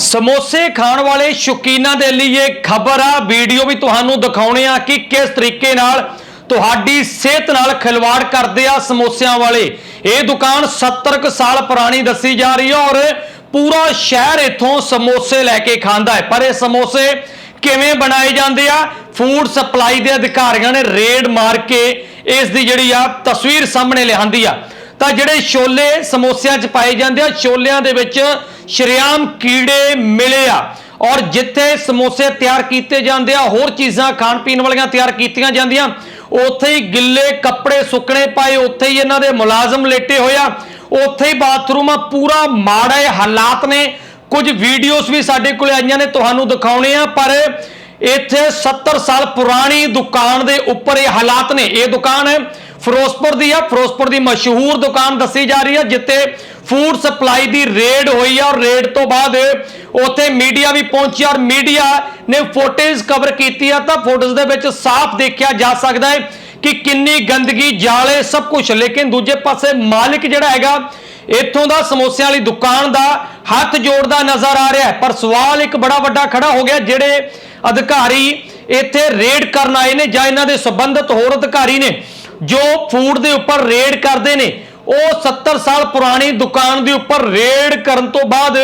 ਸਮੋਸੇ ਖਾਣ ਵਾਲੇ ਸ਼ੌਕੀਨਾਂ ਦੇ ਲਈ ਇਹ ਖਬਰ ਆ। ਵੀਡੀਓ ਵੀ ਤੁਹਾਨੂੰ ਦਿਖਾਉਣੇ ਆ ਕਿ ਕਿਸ ਤਰੀਕੇ ਨਾਲ ਤੁਹਾਡੀ ਸਿਹਤ ਨਾਲ ਖਿਲਵਾੜ ਕਰਦੇ ਆ ਸਮੋਸਿਆਂ ਵਾਲੇ। ਇਹ ਦੁਕਾਨ 70 ਕੁ ਸਾਲ ਪੁਰਾਣੀ ਦੱਸੀ ਜਾ ਰਹੀ ਹੈ ਔਰ ਪੂਰਾ ਸ਼ਹਿਰ ਇੱਥੋਂ ਸਮੋਸੇ ਲੈ ਕੇ ਖਾਂਦਾ ਹੈ। ਪਰ ਇਹ ਸਮੋਸੇ ਕਿਵੇਂ ਬਣਾਏ ਜਾਂਦੇ ਆ? ਫੂਡ ਸਪਲਾਈ ਦੇ ਅਧਿਕਾਰੀਆਂ ਨੇ ਰੇਡ ਮਾਰ ਕੇ ਇਸ ਦੀ ਜਿਹੜੀ ਆ ਤਸਵੀਰ ਸਾਹਮਣੇ ਲਿਆਂਦੀ ਆ। ਤਾਂ ਜਿਹੜੇ ਛੋਲੇ ਸਮੋਸਿਆਂ 'ਚ ਪਾਏ ਜਾਂਦੇ ਆ, ਛੋਲਿਆਂ ਦੇ ਵਿੱਚ ਸ਼ਰੇਆਮ ਕੀੜੇ ਮਿਲੇ ਆ। ਔਰ ਜਿੱਥੇ ਸਮੋਸੇ ਤਿਆਰ ਕੀਤੇ ਜਾਂਦੇ ਆ, ਹੋਰ ਚੀਜ਼ਾਂ ਖਾਣ ਪੀਣ ਵਾਲੀਆਂ ਤਿਆਰ ਕੀਤੀਆਂ ਜਾਂਦੀਆਂ। ਉੱਥੇ ਹੀ ਗਿੱਲੇ ਕੱਪੜੇ ਸੁੱਕਣੇ ਪਾਏ, ਉੱਥੇ ਹੀ ਇਹਨਾਂ ਦੇ ਮੁਲਾਜ਼ਮ ਲੇਟੇ ਹੋਇਆ ਉੱਥੇ ਹੀ ਬਾਥਰੂਮ ਆ ਪੂਰਾ ਮਾੜੇ ਹਾਲਾਤ ਨੇ। ਕੁਝ ਵੀਡੀਓਜ਼ ਵੀ ਸਾਡੇ ਕੋਲ ਆਈਆਂ ਨੇ, ਤੁਹਾਨੂੰ ਦਿਖਾਉਣੇ ਆ, ਪਰ ਇੱਥੇ 70 ਸਾਲ ਪੁਰਾਣੀ ਦੁਕਾਨ ਦੇ ਉੱਪਰ ਇਹ ਹਾਲਾਤ ਨੇ। ਇਹ ਦੁਕਾਨ ਫਿਰੋਜ਼ਪੁਰ ਦੀ ਆ। ਫਿਰੋਜ਼ਪੁਰ ਦੀ ਮਸ਼ਹੂਰ ਦੁਕਾਨ ਦੱਸੀ ਜਾ ਰਹੀ ਹੈ ਜਿੱਥੇ ਫੂਡ ਸਪਲਾਈ ਦੀ ਰੇਡ ਹੋਈ ਆ ਔਰ ਰੇਡ ਤੋਂ ਬਾਅਦ ਉੱਥੇ ਮੀਡੀਆ ਵੀ ਪਹੁੰਚੀ ਔਰ ਮੀਡੀਆ ਨੇ ਫੋਟੇਜ਼ ਕਵਰ ਕੀਤੀ ਆ ਤਾਂ ਫੋਟੋਜ਼ ਦੇ ਵਿੱਚ ਸਾਫ਼ ਦੇਖਿਆ ਜਾ ਸਕਦਾ ਹੈ ਕਿ ਕਿੰਨੀ ਗੰਦਗੀ, ਜਾਲੇ, ਸਭ ਕੁਝ ਲੇਕਿਨ ਦੂਜੇ ਪਾਸੇ ਮਾਲਿਕ ਜਿਹੜਾ ਹੈਗਾ, ਇੱਥੋਂ ਦਾ ਸਮੋਸਿਆਂ ਵਾਲੀ ਦੁਕਾਨ ਦਾ ਹੱਥ ਜੋੜਦਾ ਨਜ਼ਰ ਆ ਰਿਹਾ ਪਰ ਸਵਾਲ ਇੱਕ ਬੜਾ ਵੱਡਾ ਖੜਾ ਹੋ ਗਿਆ, ਜਿਹੜੇ ਅਧਿਕਾਰੀ ਇੱਥੇ ਰੇਡ ਕਰਨ ਆਏ ਨੇ ਜਾਂ ਇਹਨਾਂ ਦੇ ਸੰਬੰਧਿਤ ਹੋਰ ਅਧਿਕਾਰੀ ਨੇ, ਜੋ ਫੂਡ ਦੇ ਉੱਪਰ ਰੇਡ ਕਰਦੇ ਨੇ। ਉਹ 70 ਸਾਲ ਪੁਰਾਣੀ ਦੁਕਾਨ ਦੇ ਉੱਪਰ ਰੇਡ ਕਰਨ ਤੋਂ ਬਾਅਦ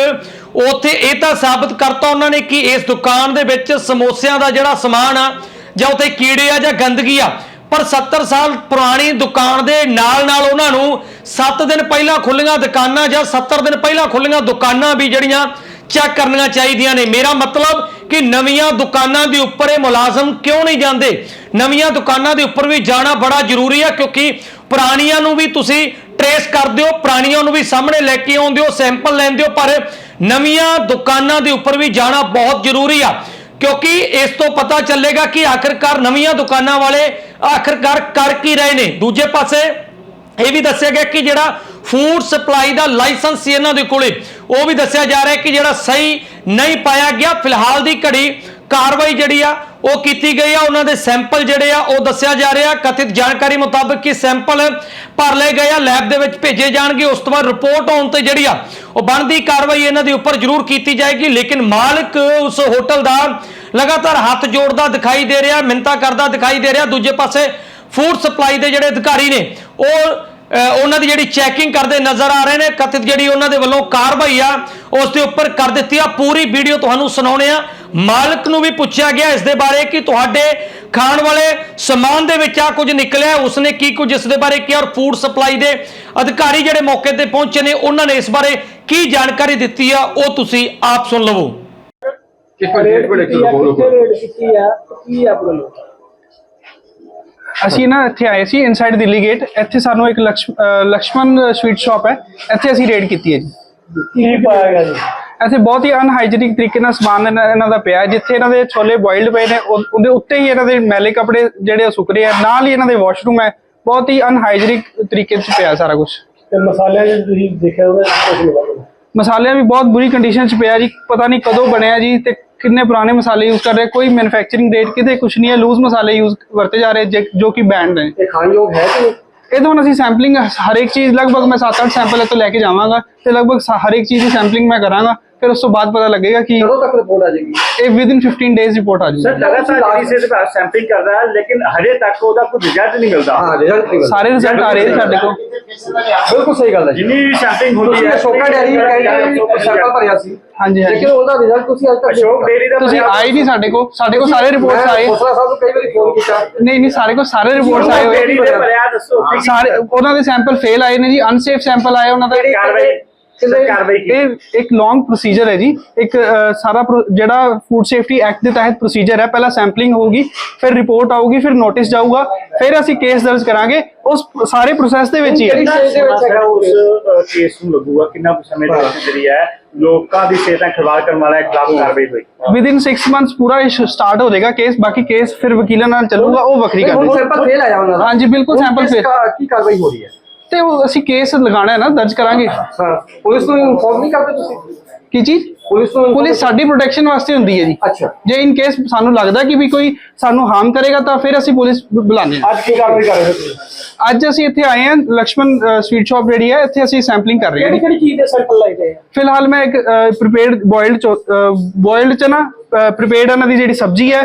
ਉੱਥੇ ਇਹ ਤਾਂ ਸਾਬਤ ਕਰਤਾ ਉਹਨਾਂ ਨੇ ਕਿ ਇਸ ਦੁਕਾਨ ਦੇ ਵਿੱਚ ਸਮੋਸਿਆਂ ਦਾ ਜਿਹੜਾ ਸਮਾਨ ਆ, ਜਾਂ ਉੱਥੇ ਕੀੜੇ ਆ ਜਾਂ ਗੰਦਗੀ ਆ, ਪਰ 70 ਸਾਲ ਪੁਰਾਣੀ ਦੁਕਾਨ ਦੇ ਨਾਲ ਨਾਲ ਉਹਨਾਂ ਨੂੰ 7 ਦਿਨ ਪਹਿਲਾਂ ਖੁੱਲੀਆਂ ਦੁਕਾਨਾਂ ਜਾਂ 70 ਦਿਨ ਪਹਿਲਾਂ ਖੁੱਲੀਆਂ ਦੁਕਾਨਾਂ ਵੀ ਜਿਹੜੀਆਂ ਚੈੱਕ ਕਰਨੀਆਂ ਚਾਹੀਦੀਆਂ ਨੇ। ਮੇਰਾ ਮਤਲਬ ਕਿ ਨਵੀਆਂ ਦੁਕਾਨਾਂ ਦੇ ਉੱਪਰ ਇਹ ਮੁਲਾਜ਼ਮ ਕਿਉਂ ਨਹੀਂ ਜਾਂਦੇ? ਨਵੀਆਂ ਦੁਕਾਨਾਂ ਦੇ ਉੱਪਰ ਵੀ ਜਾਣਾ ਬੜਾ ਜ਼ਰੂਰੀ ਹੈ ਕਿਉਂਕਿ ਪੁਰਾਣੀਆਂ ਨੂੰ ਵੀ ਤੁਸੀਂ ਟਰੇਸ ਕਰਦੇ ਹੋ ਪੁਰਾਣੀਆਂ ਨੂੰ ਵੀ ਸਾਹਮਣੇ ਲੈ ਕੇ ਆਉਂਦੇ ਹੋ, ਸੈਂਪਲ ਲੈਂਦੇ ਹੋ, ਪਰ ਨਵੀਆਂ ਦੁਕਾਨਾਂ ਦੇ ਉੱਪਰ ਵੀ ਜਾਣਾ ਬਹੁਤ ਜ਼ਰੂਰੀ ਆ। ਕਿਉਂਕਿ ਇਸ ਤੋਂ ਪਤਾ ਚੱਲੇਗਾ ਕਿ ਆਖਰਕਾਰ ਨਵੀਆਂ ਦੁਕਾਨਾਂ ਵਾਲੇ ਆਖਰਕਾਰ ਕਰ ਕੀ ਰਹੇ ਨੇ। ਦੂਜੇ ਪਾਸੇ ਇਹ ਵੀ ਦੱਸਿਆ ਗਿਆ ਕਿ ਜਿਹੜਾ ਫੂਡ ਸਪਲਾਈ ਦਾ ਲਾਇਸੈਂਸ ਸੀ ਇਹਨਾਂ ਦੇ ਕੋਲੇ, ਉਹ ਵੀ ਦੱਸਿਆ ਜਾ ਰਿਹਾ ਕਿ ਜਿਹੜਾ ਸਹੀ ਨਹੀਂ ਪਾਇਆ ਗਿਆ, ਫਿਲਹਾਲ ਦੀ ਘੜੀ ਕਾਰਵਾਈ ਜਿਹੜੀ ਆ ਉਹ ਕੀਤੀ ਗਈ ਆ। ਉਹਨਾਂ ਦੇ ਸੈਂਪਲ ਜਿਹੜੇ ਆ, ਉਹ ਦੱਸਿਆ ਜਾ ਰਿਹਾ। ਕਥਿਤ ਜਾਣਕਾਰੀ ਮੁਤਾਬਕ ਕਿ ਸੈਂਪਲ ਭਰ ਲਏ ਗਏ ਆ, ਲੈਬ ਦੇ ਵਿੱਚ ਭੇਜੇ ਜਾਣਗੇ। ਉਸ ਤੋਂ ਬਾਅਦ ਰਿਪੋਰਟ ਆਉਣ ਤੇ ਜਿਹੜੀ ਆ, ਉਹ ਬਣਦੀ ਕਾਰਵਾਈ ਇਹਨਾਂ ਦੇ ਉੱਪਰ ਜ਼ਰੂਰ ਕੀਤੀ ਜਾਏਗੀ। ਲੇਕਿਨ ਮਾਲਕ ਉਸ ਹੋਟਲ ਦਾ ਲਗਾਤਾਰ ਹੱਥ ਜੋੜਦਾ ਦਿਖਾਈ ਦੇ ਰਿਹਾ ਮਿੰਤਾ ਕਰਦਾ ਦਿਖਾਈ ਦੇ ਰਿਹਾ। ਦੂਜੇ ਪਾਸੇ ਫੂਡ ਸਪਲਾਈ ਦੇ ਜਿਹੜੇ ਅਧਿਕਾਰੀ ਨੇ, ਉਹ ਉਹਨਾਂ ਦੀ ਜਿਹੜੀ ਚੈਕਿੰਗ ਕਰਦੇ ਨਜ਼ਰ ਆ ਰਹੇ ਨੇ ਕਥਿਤ ਜਿਹੜੀ ਉਹਨਾਂ ਦੇ ਵੱਲੋਂ ਕਾਰਵਾਈ ਆ ਉਸ ਦੇ ਉੱਪਰ ਕਰ ਦਿੱਤੀ ਆ ਪੂਰੀ ਵੀਡੀਓ ਤੁਹਾਨੂੰ ਸੁਣਾਉਣੇ ਆ। ਮਾਲਕ ਨੂੰ ਵੀ ਪੁੱਛਿਆ ਗਿਆ ਇਸ ਦੇ ਬਾਰੇ ਕਿ ਤੁਹਾਡੇ ਖਾਣ ਵਾਲੇ ਸਮਾਨ ਦੇ ਵਿੱਚ ਆ ਕੁਝ ਨਿਕਲਿਆ ਉਸਨੇ ਕੀ ਕੁਝ ਇਸ ਦੇ ਬਾਰੇ ਕਿਹਾ ਔਰ ਫੂਡ ਸਪਲਾਈ ਦੇ ਅਧਿਕਾਰੀ ਜਿਹੜੇ ਮੌਕੇ ਤੇ ਪਹੁੰਚੇ ਨੇ ਉਹਨਾਂ ਨੇ ਇਸ ਬਾਰੇ ਕੀ ਜਾਣਕਾਰੀ ਦਿੱਤੀ ਆ ਉਹ ਤੁਸੀਂ ਆਪ ਸੁਣ ਲਵੋ। ਕਿਸ ਰੇਟ ਕੋਲੇ ਕਿੱਥੇ ਰੇਡ ਕੀਤੀ ਆ? ਕੀ ਆ ਪ੍ਰੋਬਲਮ ਅਸੀਂ ਨਾ ਇੱਥੇ ਆਏ ਸੀ ਇਨਸਾਈਡ ਦਿੱਲੀ ਗੇਟ ਇੱਥੇ ਸਾਨੂੰ ਇੱਕ ਲਕਸ਼ਮਣ ਸਵੀਟ ਸ਼ਾਪ ਹੈ ਇੱਥੇ ਅਸੀਂ ਰੇਡ ਕੀਤੀ ਹੈ ਜੀ। ਕੀ ਪਾਇਆ ਗਿਆ ਜੀ? ਇੱਥੇ ਬਹੁਤ ਹੀ ਅਨਹਾਈਜੀਨਿਕ ਤਰੀਕੇ ਨਾਲ ਸਮਾਨ ਇਹਨਾਂ ਦਾ ਪਿਆ ਜਿੱਥੇ ਇਹਨਾਂ ਦੇ ਛੋਲੇ ਬੋਇਲਡ ਪਏ ਨੇ ਉਹ- ਉਹਦੇ ਉੱਤੇ ਹੀ ਇਹਨਾਂ ਦੇ ਮੈਲੇ ਕੱਪੜੇ ਜਿਹੜੇ ਸੁੱਕ ਰਹੇ ਆ ਨਾਲ ਹੀ ਇਹਨਾਂ ਦੇ ਵਾਸ਼ਰੂਮ ਹੈ ਬਹੁਤ ਹੀ ਅਨਹਾਈਜੀਨਿਕ ਤਰੀਕੇ 'ਚ ਪਿਆ ਸਾਰਾ ਕੁਝ ਤੇ ਮਸਾਲਿਆਂ ਜੇ ਤੁਸੀਂ ਦੇਖਿਆ ਲੱਗਦਾ ਮਸਾਲਿਆਂ ਵੀ ਬਹੁਤ ਬੁਰੀ ਕੰਡੀਸ਼ਨ 'ਚ ਪਿਆ ਜੀ ਪਤਾ ਨਹੀਂ ਕਦੋਂ ਬਣਿਆ ਜੀ ਤੇ ਕਿੰਨੇ ਪੁਰਾਣੇ ਮਸਾਲੇ ਯੂਜ਼ ਕਰ ਰਹੇ ਕੋਈ ਮੈਨੂਫੈਕਚਰਿੰਗ ਡੇਟ ਕਿਤੇ ਕੁਝ ਨਹੀਂ ਹੈ ਲੂਜ਼ ਮਸਾਲੇ ਯੂਜ਼ ਵਰਤੇ ਜਾ ਰਹੇ ਜੇ- ਕਿ ਬੈਂਡ ਨੇ ਇਹ ਖਾਣ ਯੋਗ ਹੈ ਕਿ? ਇਹ ਤੋਂ ਹੁਣ ਅਸੀਂ ਸੈਂਪਲਿੰਗ ਹਰ ਇੱਕ ਚੀਜ਼ ਲਗਭਗ ਮੈਂ 7-8 ਸੈਂਪਲ ਇੱਥੋਂ ਲੈ ਕੇ ਜਾਵਾਂਗਾ ਤੇ ਲਗਭਗ ਹਰ ਇੱਕ ਚੀਜ਼ ਦੀ ਸੈਂਪਲਿੰਗ ਮੈਂ ਕਰਾਂਗਾ ਫਿਰ ਉਸ ਤੋਂ ਬਾਅਦ ਪਤਾ ਲੱਗੇਗਾ ਕਿ ਕਦੋਂ ਤੱਕ ਰਿਪੋਰਟ ਆ ਜਾਏਗੀ? ਇਹ ਵਿਦਿਨ 15 ਡੇਜ਼ ਰਿਪੋਰਟ ਆ ਸਰ ਜਾਏਗੀ ਲਗਾਤਾਰ ਜਿਹੜੀ ਸੇ ਸੈਂਪਲਿੰਗ ਕਰ ਰਹਾ ਹੈ ਲੇਕਿਨ ਹਜੇ ਤੱਕ ਉਹਦਾ ਕੋਈ ਰਿਜ਼ਲਟ ਨਹੀਂ ਮਿਲਦਾ। ਹਾਂ ਰਿਜ਼ਲਟ ਨਹੀਂ ਮਿਲਦਾ। ਸਾਰੇ ਰਿਜ਼ਲਟ ਆ ਰਹੇ ਨੇ ਸਾਡੇ ਕੋਲ। ਬਿਲਕੁਲ ਸਹੀ ਗੱਲ ਹੈ ਜਿੰਨੀ ਵੀ ਸੈਂਪਲਿੰਗ ਹੁੰਦੀ ਤੁਸੀਂ ਹੈ ਅਸ਼ੋਕਾ ਡੈਰੀ ਕਹਿੰਦੇ ਸੈਂਪਲ ਭਰਿਆ ਸੀ। ਹਾਂਜੀ ਹਾਂਜੀ। ਲੇਕਿਨ ਉਹਦਾ ਰਿਜ਼ਲਟ ਤੁਸੀਂ ਅੱਜ ਤੱਕ ਅਸ਼ੋਕ ਡੇਰੀ ਦਾ ਤੁਸੀਂ ਆਏ ਨਹੀਂ ਸਾਡੇ ਕੋਲ। ਸਾਡੇ ਕੋਲ ਸਾਰੇ ਰਿਪੋਰਟਸ ਆਏ। ਖੋਸਲਾ ਸਾਹਿਬ ਨੂੰ ਕਈ ਵਾਰੀ ਫੋਨ ਕੀਤਾ। ਨਹੀਂ ਨਹੀਂ ਸਾਰੇ ਕੋਲ ਸਾਰੇ ਰਿਪੋਰਟਸ ਆਏ ਹੋਏ। ਡੇਰੀ ਦੇ ਭਰਿਆ ਦੱਸੋ। ਕੀ ਸਾਰੇ ਉਹਨਾਂ ਦੇ ਸੈਂਪਲ ਫੇਲ ਆਏ ਨੇ ਜੀ। ਅਨਸੇਫ ਸੈਂਪਲ ਆਏ ਉਹਨਾਂ ਦਾ। ਕਾਰਵਾਈ ਸਰ ਕਾਰਵਾਈ ਕੀ ਇਹ ਇੱਕ ਲੌਂਗ ਪ੍ਰੋਸੀਜਰ ਹੈ ਜੀ। ਇੱਕ ਅਹ, ਸਾਰਾ ਪ੍ਰੋ- ਜਿਹੜਾ ਫੂਡ ਸੇਫਟੀ ਐਕਟ ਦੇ ਤਹਿਤ ਪ੍ਰੋਸੀਜਰ ਹੈ ਪਹਿਲਾਂ ਸੈਂਪਲਿੰਗ ਹੋਊਗੀ ਫਿਰ ਰਿਪੋਰਟ ਆਊਗੀ ਫਿਰ ਨੋਟਿਸ ਜਾਊਗਾ ਫਿਰ ਅਸੀਂ ਕੇਸ ਦਰਜ ਕਰਾਂਗੇ। ਉਸ ਸਾਰੇ ਪ੍ਰੋਸੈਸ ਦੇ ਵਿੱਚ ਹੀ ਹੈ। ਕਿਹੜੀ ਦੇ ਵਿੱਚ ਹੈਗਾ? ਉਸ ਕੇਸ ਨੂੰ ਲੱਗੂਗਾ ਕਿੰਨਾ ਕੁ ਸਮੇਂ ਦੇ ਵਿੱਚ ਜਿਹੜੀ ਹੈ ਲੋਕਾਂ ਦੀ ਸਿਹਤ ਖਿਲਵਾੜ ਕਰਨ ਵਾਲਾ ਖਿਲਾਫ ਕਾਰਵਾਈ ਹੋਈ ਵਿਦਿਨ 6 ਮੰਥਸ ਪੂਰਾ ਸਟਾਰਟ ਹੋ ਜਾਏਗਾ ਕੇਸ ਬਾਕੀ ਕੇਸ ਫਿਰ ਵਕੀਲਾਂ ਨਾਲ ਚੱਲੂਗਾ ਉਹ ਵੱਖਰੀ ਗੱਲ ਹੈ। ਸੈਂਪਲ ਫੇਲ ਆਇਆ ਉਹਨਾਂ ਦਾ ਹਾਂਜੀ, ਬਿਲਕੁਲ ਹੁਣ sample ਕਿਸ fail। ਕਾ- ਕੀ ਕਾਰਵਾਈ ਹੋ ਰਹੀ ਹੈ? ਤੇ ਉਹ ਅਸੀਂ ਕੇਸ ਲਗਾਣਾ ਹੈ ਨਾ, ਦਰਜ ਕਰਾਂਗੇ। ਹਾਂ ਪੁਲਿਸ ਨੂੰ ਇਨਫੋਰਮ ਨਹੀਂ ਕਰਦੇ ਤੁਸੀਂ? ਕੀ ਚੀਜ਼? ਪੁਲਿਸ ਨੂੰ ਪੁਲਿਸ ਸਾਡੀ ਪ੍ਰੋਟੈਕਸ਼ਨ ਵਾਸਤੇ ਹੁੰਦੀ ਹੈ ਜੀ। ਅੱਛਾ। ਜੇ ਇਨ ਕੇਸ ਸਾਨੂੰ ਲੱਗਦਾ ਕਿ ਵੀ ਕੋਈ ਸਾਨੂੰ ਹਾਰਮ ਕਰੇਗਾ ਤਾਂ ਫਿਰ ਅਸੀਂ ਪੁਲਿਸ ਬੁਲਾਉਂਦੇ ਹਾਂ। ਅੱਜ ਕੀ ਕਾਰਵਾਈ ਕਰ ਰਹੇ ਹੋ ਅੱਜ ਅਸੀਂ ਇੱਥੇ ਆਏ ਹਾਂ ਲਕਸ਼ਮਣ ਸਵੀਟ ਸ਼ਾਪ ਜਿਹੜੀ ਹੈ ਇੱਥੇ ਅਸੀਂ ਸੈਂਪਲਿੰਗ ਕਰ ਰਹੇ ਹਾਂ ਜੀ। ਕਿਹੜੀ ਚੀਜ਼ ਦੇ ਸੈਂਪਲ ਲਾਏ ਗਏ ਆ? ਫਿਲਹਾਲ ਮੈਂ ਇੱਕ ਪ੍ਰੀਪੇਅਰਡ ਬੋਇਲਡ ਬੋਇਲਡ ਚ ਨਾ ਪ੍ਰੀਪੇਅਰਡ ਇਹਨਾਂ ਦੀ ਜਿਹੜੀ ਸਬਜ਼ੀ ਹੈ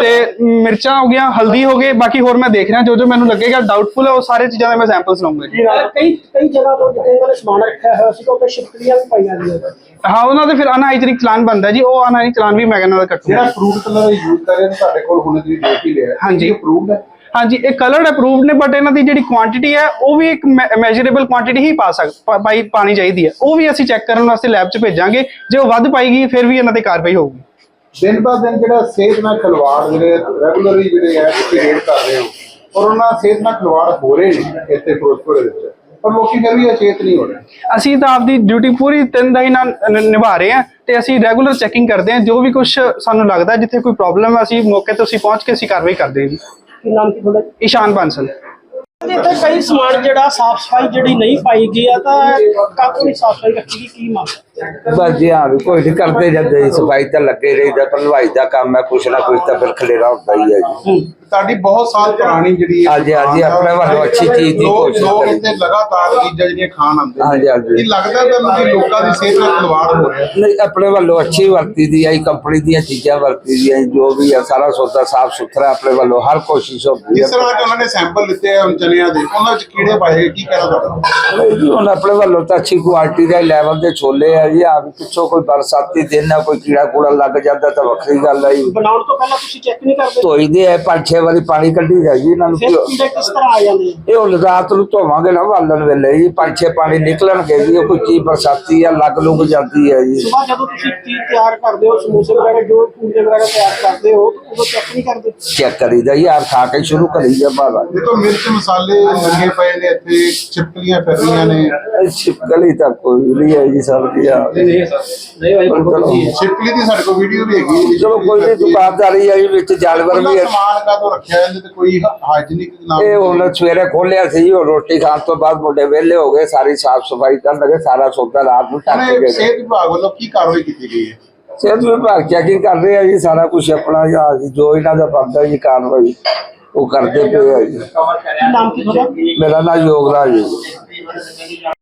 ਤੇ ਮਿਰਚਾਂ ਹੋ ਗਈਆਂ ਹਲਦੀ ਹੋ ਗਏ ਬਾਕੀ ਹੋਰ ਮੈਂ ਦੇਖ ਰਿਹਾ ਜੋ ਜੋ ਮੈਨੂੰ ਲੱਗੇਗਾ ਡਾਊਟਫੁਲ ਹੈ ਉਹ ਸਾਰੇ ਚੀਜ਼ਾਂ ਦੇ ਮੈਂ ਸੈਂਪਲਸ ਲਵਾਂਗਾ ਜੀ। ਕਈ ਕਈ ਜਗ੍ਹਾ ਤੋਂ ਜਿੱਥੇ ਇਹਨਾਂ ਨੇ ਸਮਾਨ ਰੱਖਿਆ ਹੋਇਆ ਸੀ ਉੱਥੇ ਸ਼ਿਪਕਲੀਆਂ ਵੀ ਪਾਈਆਂ ਗਈਆਂ ਹਾਂ ਉਹਨਾਂ ਦੇ ਫਿਰ ਅਨਹਾਈਜੀਨਿਕ ਚਲਾਨ ਬਣਦਾ ਜੀ ਉਹ ਅਨਹਾਈਜੀਨਿਕ ਚਲਾਨ ਵੀ ਮੈਂ ਇਹਨਾਂ ਦਾ ਕੱਟੂਗਾ। ਜਿਹੜਾ ਫਰੂਟ ਕਲਰ ਯੂਜ਼ ਕਰ ਰਹੇ ਨੇ ਤੁਹਾਡੇ ਕੋਲ ਹੁਣ ਤੁਸੀਂ ਦੇਖ ਹੀ ਲਿਆ। ਹਾਂਜੀ। ਅਪਰੂਵਡ ਹੈ? ਹਾਂਜੀ ਇਹ ਕਲਰਡ ਅਪਰੂਵਡ ਨੇ ਬਟ ਇਹਨਾਂ ਦੀ ਜਿਹੜੀ ਕੁਆਂਟੀਟੀ ਹੈ ਉਹ ਵੀ ਇੱਕ ਮੈਜ਼ਰੇਬਲ ਕੁਆਂਟੀਟੀ ਹੀ ਪਾ ਸਕ ਪਾਈ ਪਾਣੀ ਚਾਹੀਦੀ ਹੈ। ਉਹ ਵੀ ਅਸੀਂ ਚੈੱਕ ਕਰਨ ਵਾਸਤੇ ਲੈਬ 'ਚ ਭੇਜਾਂਗੇ। ਜੇ ਉਹ ਵੱਧ ਪਾਏਗੀ ਫਿਰ ਵੀ ਇਹਨਾਂ ਤੇ ਕਾਰਵਾਈ ਹੋਊਗੀ। ਦਿਨ ਬਾਅਦ ਦਿਨ ਜਿਹੜਾ ਸਿਹਤ ਨਾਲ ਖਿਲਵਾੜ ਜਿਹੜੇ ਰੈਗੂਲਰਲੀ ਜਿਹੜੇ ਹੈ ਤੁਸੀਂ ਰੇਡ ਕਰ ਰਹੇ ਹੋ ਔਰ ਉਹਨਾਂ ਸਿਹਤ ਨਾਲ ਖਿਲਵਾੜ ਹੋ ਰਹੇ ਨੇ ਇੱਥੇ ਫਿਰੋਜ਼ਪੁਰ ਦੇ ਵਿੱਚ। ਪਰ ਲੋਕੀ ਫਿਰ ਵੀ ਅਚੇਤ ਨਹੀਂ ਹੋ ਰਹੇ। ਅਸੀਂ ਤਾਂ ਆਪਦੀ ਡਿਊਟੀ ਪੂਰੀ ਤਿੰਨ ਦਹੀ ਨਾਲ ਨ- ਨਿਭਾ ਰਹੇ ਹਾਂ ਤੇ ਅਸੀਂ ਰੈਗੂਲਰ ਚੈਕਿੰਗ ਕਰਦੇ ਹਾਂ ਜੋ ਵੀ ਕੁਝ ਸਾਨੂੰ ਲੱਗਦਾ ਜਿੱਥੇ ਕੋਈ ਪ੍ਰੋਬਲਮ ਹੈ ਅਸੀਂ ਮੌਕੇ ਤੇ ਅਸੀਂ ਪਹੁੰਚ ਕੇ ਅਸੀਂ ਕਾਰਵਾਈ ਕਰਦੇ ਹਾਂ ਜੀ। ਕੀ ਨਾਮ ਕੀ ਤੁਹਾਡਾ? ਈਸ਼ਾਨ ਬਾਂਸਲ। ਇੱਥੇ ਕਈ ਸਮਾਨ ਜਿਹੜਾ ਸਾਫ਼ ਸਫ਼ਾਈ ਜਿਹੜੀ ਨਹੀਂ ਪਾਈ ਗਈ ਆ ਤਾਂ ਕਾਹਤੋਂ ਨਹੀਂ ਸਾਫ਼ ਸਫ਼ਾਈ ਰੱਖੀ ਗਈ? ਕੀ ਮੰਗ? ਬਸ ਜੀ ਹਾਂ ਵੀ ਕੋਈ ਨਹੀਂ ਕਰਦੇ ਜਾਂਦੇ ਸਫ਼ਾਈ ਤਾਂ ਲੱਗੇ ਰਹੀਦਾ ਭਲਵਾਈ ਦਾ ਕੰਮ ਹੈ ਕੁਛ ਨਾ ਕੁਛ ਤਾਂ ਫਿਰ ਖਲੇਰਾ ਹੁੰਦਾ ਹੀ ਹੈ ਜੀ। ਤੁਹਾਡੀ ਬਹੁਤ ਸਾਲ ਪੁਰਾਣੀ ਜਿਹੜੀ ਹਾਂਜੀ, ਹਾਂਜੀ, ਆਪਣੇ ਵੱਲੋਂ ਅੱਛੀ ਚੀਜ਼ ਦੀ ਕੋਸ਼ਿਸ਼ ਲੋਕ। ਇੱਥੇ ਲਗਾਤਾਰ ਚੀਜ਼ਾਂ ਜਿਹੜੀਆਂ ਖਾਣ ਆਉਂਦੇ ਨੇ। ਹਾਂਜੀ, ਹਾਂਜੀ। ਕੀ ਲੱਗਦਾ ਤੁਹਾਨੂੰ ਕਿ ਲੋਕਾਂ ਦੀ ਸਿਹਤ ਨਾਲ ਖਿਲਵਾੜ ਹੋ ਰਿਹਾ ਨਹੀਂ ਆਪਣੇ ਵੱਲੋਂ ਅੱਛੀ ਵਰਤੀ ਦੀ ਆਈ ਕੰਪਨੀ ਦੀਆਂ ਚੀਜ਼ਾਂ ਵਰਤੀ ਦੀਆਂ ਜੋ ਵੀ ਹੈ ਸਾਰਾ ਸੌਦਾ ਸਾਫ਼ ਸੁਥਰਾ ਆਪਣੇ ਵੱਲੋਂ ਹਰ ਕੋਸ਼ਿਸ਼ ਹੁੰਦੀ ਜਿਸ ਹੈ ਤਰ੍ਹਾਂ ਕਿ ਉਹਨਾਂ ਨੇ ਸੈਂਪਲ ਲਿੱਤੇ ਆ ਚਨਿਆਂ ਦੇ ਉਹਨਾਂ ਵਿੱਚ ਕੀੜੇ ਪਾਏ ਕੀ ਕਹਿਣਾ ਤੁਹਾਡਾ ਨਹੀਂ ਜੀ, ਹੁਣ ਆਪਣੇ ਵੱਲੋਂ ਤਾਂ ਅੱਛੀ ਕੁਆਲਿਟੀ ਦੇ ਲੈਵਲ ਦੇ ਛੋਲੇ ਆ ਜੀ ਆ ਵੀ ਪਿੱਛੋਂ ਕੋਈ ਬਰਸਾਤੀ ਦਿਨ ਨਾ ਕੋਈ ਕੀੜਾ ਕੂੜਾ ਲੱਗ ਜਾਂਦਾ ਤਾਂ ਵੱਖਰੀ ਗੱਲ ਹੈ ਜੀ ਬਣਾਉਣ ਤੋਂ ਪਹਿਲਾਂ ਤੁਸੀਂ ਚੈੱਕ ਨਹੀਂ ਕਰਦੇ ਧੋਈ ਦੇ ਹੈ ਪੰਜ ਛੇ ਵਾਰੀ ਪਾਣੀ ਕੱਢੀ ਦਾ ਜੀ ਇਹਨਾਂ ਨੂੰ ਫਿਰ ਕੀੜੇ ਕਿਸ ਤਰ੍ਹਾਂ ਆ ਜਾਂਦੇ ਆ? ਇਹ ਹੁਣ ਰਾਤ ਨੂੰ ਧੋਵਾਂਗੇ ਨਾ ਵਾਲਣ ਵੇਲੇ ਜੀ ਪੰਜ ਛੇ ਪਾਣੀ ਨਿਕਲਣਗੇ ਜੀ ਉਹ ਕੋਈ ਚੀਜ਼ ਬਰਸਾਤੀ ਆ ਲੱਗ ਲੁੱਗ ਜਾਂਦੀ ਹੈ ਜੀ। ਸਵੇਰ ਜਦੋਂ ਤੁਸੀਂ ਚੀਜ਼ ਤਿਆਰ ਕਰਦੇ ਹੋ ਸਮੋਸੇ ਵਗੈਰਾ ਜੋ ਫੂਡ ਵਗੈਰਾ ਤਿਆਰ ਕਰਦੇ ਹੋ ਉਦੋਂ ਚੈੱਕ ਨਹੀਂ ਕਰਦੇ? ਚੈੱਕ ਕਰੀਦਾ ਜੀ ਯਾਰ ਖਾ ਕੇ ਸ਼ੁਰੂ ਕਰੀ ਜਾ ਬਾਬਾ ਦੇਖੋ ਮਿਰਚ ਮਸਾਲੇ ਲੱਗੇ ਪਏ ਨੇ ਇੱਥੇ ਛਿਪਕਲੀਆਂ ਫਿਰ ਰਹੀਆਂ ਨੇ ਛਿਪਕਲੀ ਤਾਂ ਕੋਈ ਨਹੀਂ ਹੈ ਜੀ ਸਭ ਦੀ ਆ ਛਿਪਕਲੀ ਦੀ ਸਾਡੇ ਕੋਲ ਵੀਡੀਓ ਵੀ ਹੈਗੀ ਹੈ। ਚਲੋ ਕੋਈ ਨਹੀਂ ਦੁਕਾਨਦਾਰੀ ਆ ਜੀ ਵਿੱਚ ਜਾਨਵਰ ਉਹਨਾਂ ਵੀ ਹੈ। ਸਮਾਨ ਕਾ ਤੋਂ ਰੱਖਿਆ ਇਹਦੇ ਤੇ ਕੋਈ ਹਾਈਜੀਨਿਕ ਨਾਮ ਇਹ ਹੁਣ ਸਵੇਰੇ ਖੋਲਿਆ ਸੀ ਉਹ ਰੋਟੀ ਖਾਣ ਤੋਂ ਬਾਅਦ ਮੁੰਡੇ ਵਿਹਲੇ ਹੋ ਗਏ ਸਾਰੀ ਸਾਫ਼ ਸਫ਼ਾਈ ਕਰਨ ਲੱਗੇ ਸਾਰਾ ਸੌਦਾ ਰਾਤ ਨੂੰ ਉਹਨੇ ਕੇ ਸਿਹਤ ਵਿਭਾਗ ਵੱਲੋਂ ਕੀ ਕਾਰਵਾਈ ਕੀਤੀ ਗਈ ਹੈ? ਸਿਹਤ ਵਿਭਾਗ ਚੈਕਿੰਗ ਕਰ ਰਹੇ ਆ ਜੀ ਸਾਰਾ ਕੁਝ ਆਪਣਾ ਯਾਰ ਜੀ ਜੋ ਇਹਨਾਂ ਦਾ ਬਣਦਾ ਜੀ ਕਾਰਵਾਈ ਉਹ ਕਰਦੇ ਪਏ ਆ ਜੀ। ਕੀ ਨਾਮ ਕੀ ਤੁਹਾਡਾ? ਮੇਰਾ ਨਾਮ ਯੋਗਰਾਜ ਜੀ।